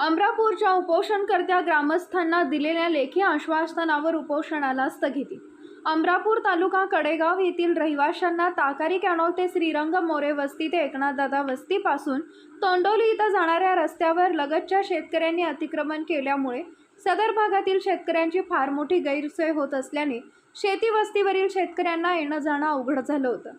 अमरापूरच्या उपोषणकर्त्या ग्रामस्थांना दिलेल्या लेखी आश्वासनावर उपोषणाला स्थगिती. अमरापूर तालुका कडेगाव येथील रहिवाशांना ताकारी कॅनॉल ते श्रीरंग मोरे वस्ती ते एकनाथदादा वस्तीपासून तोंडोली इथं जाणाऱ्या रस्त्यावर लगतच्या शेतकऱ्यांनी अतिक्रमण केल्यामुळे सदर भागातील शेतकऱ्यांची फार मोठी गैरसोय होत असल्याने शेती वस्तीवरील शेतकऱ्यांना येणं जाणं अवघड झालं होतं.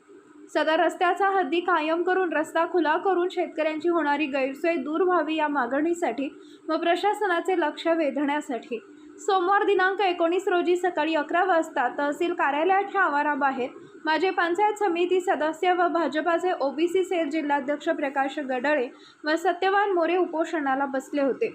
सदर रस्त्याचा हद्दी कायम करून रस्ता खुला करून शेतकऱ्यांची होणारी गैरसोय दूर व्हावी या मागणीसाठी व प्रशासनाचे लक्ष वेधण्यासाठी. सोमवार दिनांक एकोणीस रोजी सकाळी अकरा वाजता तहसील कार्यालयाच्या आवाराबाहेर माझे पंचायत समिती सदस्य व भाजपाचे ओबीसी सेल जिल्हाध्यक्ष प्रकाश गडळे व सत्यवान मोरे उपोषणाला बसले होते.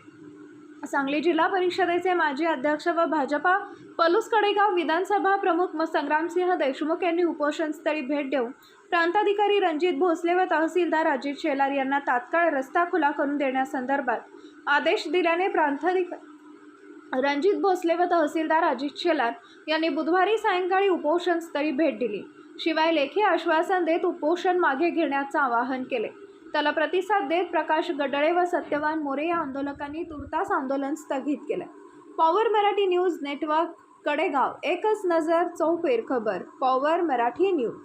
सांगली जिल्हा परिषदेचे माजी अध्यक्ष व भाजपा पलूस कडेगाव विधानसभा प्रमुख म. संग्रामसिंह देशमुख यांनी उपोषणस्थळी भेट देऊन प्रांताधिकारी रणजित भोसले व तहसीलदार अजित शेलार यांना तात्काळ रस्ता खुला करून देण्यासंदर्भात आदेश दिल्याने प्रांताधिकारी रणजित भोसले व तहसीलदार अजित शेलार यांनी बुधवारी सायंकाळी उपोषणस्थळी भेट दिली. शिवाय लेखी आश्वासन देत उपोषण मागे घेण्याचं आवाहन केले. त्याला प्रतिसाद देत प्रकाश गडळे व सत्यवान मोरे या आंदोलकांनी तुर्तास आंदोलन स्थगित केलं. Power Marathi news network Kadegaon. एकच नजर चौफेर खबर. Power Marathi news.